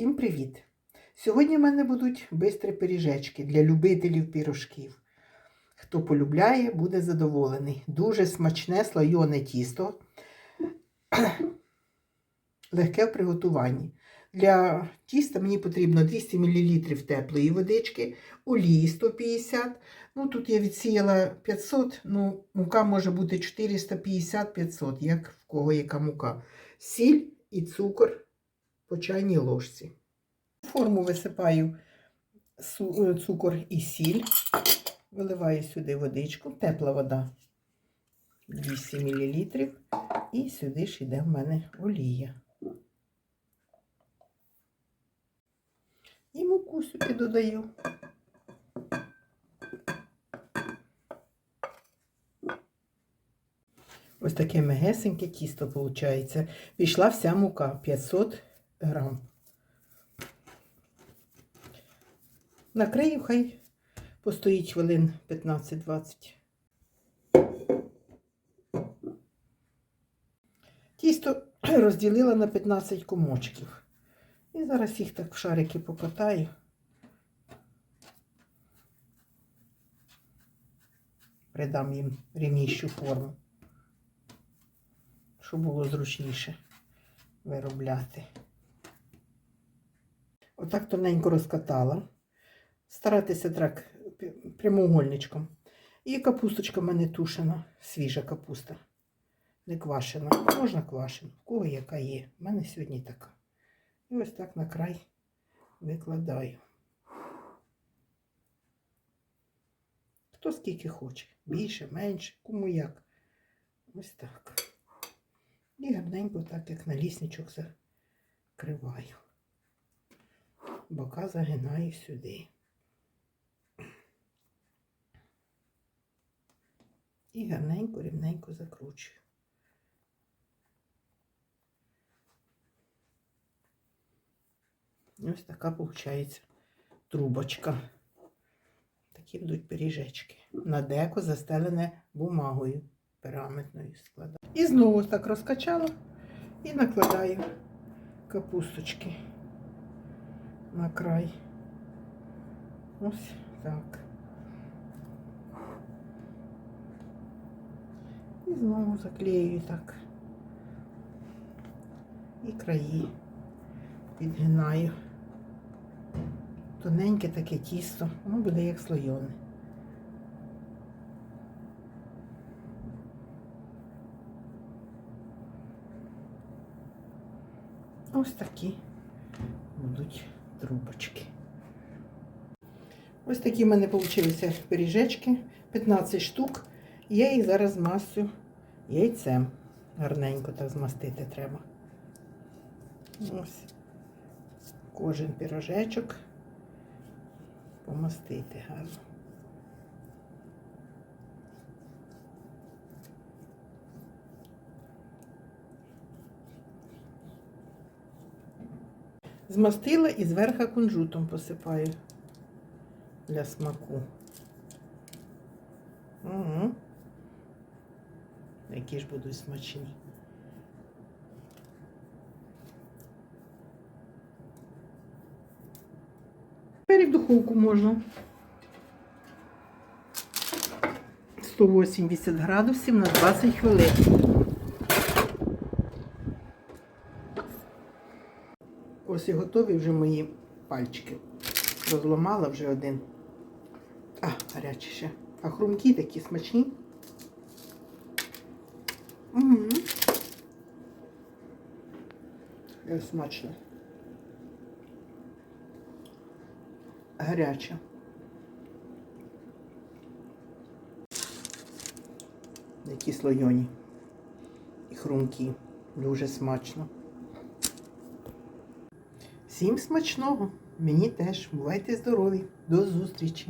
Всім привіт! Сьогодні в мене будуть бистрі пиріжечки для любителів пірожків. Хто полюбляє, буде задоволений. Дуже смачне слойоне тісто, легке в приготуванні. Для тіста мені потрібно 200 мл теплої водички, олії 150 Ну, Тут я відсіяла 500, ну, мука може бути 450-500, як в кого яка мука. Сіль і цукор по чайній ложці. В форму висипаю е, цукор і сіль. Виливаю сюди водичку, тепла вода 200 мл. І сюди ж йде в мене олія. І муку сюди додаю. Ось таке мегесеньке тісто виходить. Пішла вся мука 500 грам. Накрию, хай постоїть хвилин 15-20. Тісто розділила на 15 комочків. І зараз їх так в шарики покатаю. Придам їм рівнішу форму, щоб було зручніше виробляти. Отак тоненько розкатала. Старатися так прямоугольничком. І капусточка в мене тушена, свіжа капуста. Не квашена. Можна квашену. В кого яка є. У мене сьогодні така. І ось так на край викладаю. Хто скільки хоче. Більше, менше, кому як. Ось так. І гарненько, так як на лісничок закриваю. Бока загинаю сюди. І гарненько, рівненько закручую. Ось така виходить трубочка. Такі будуть пиріжечки. На деко застелене бумагою пергаментною складаю. І знову так розкачала і накладаю капусточки на край. Ось так. І знову заклею так. І краї підгинаю. Тоненьке таке тісто, воно буде як слойоне. Ось такі будуть трубочки. Ось такі в мене вийшли пиріжечки, 15 штук. Я їх зараз масю яйцем. Гарненько так змастити треба. Ось кожен пірожечок помастити гарно. Змастила і зверху кунжутом посипаю для смаку. Угу. Які ж будуть смачні. Тепер і в духовку можна. 180 градусів на 20 хвилин. Ось і готові вже мої пальчики. Розламала вже один. А, гарячі ще. А хрумкі такі смачні. Угу. Смачно. Гаряча. Які слойоні. І хрумкі. Дуже смачно. Всім смачного. Мені теж. Бувайте здорові. До зустрічі!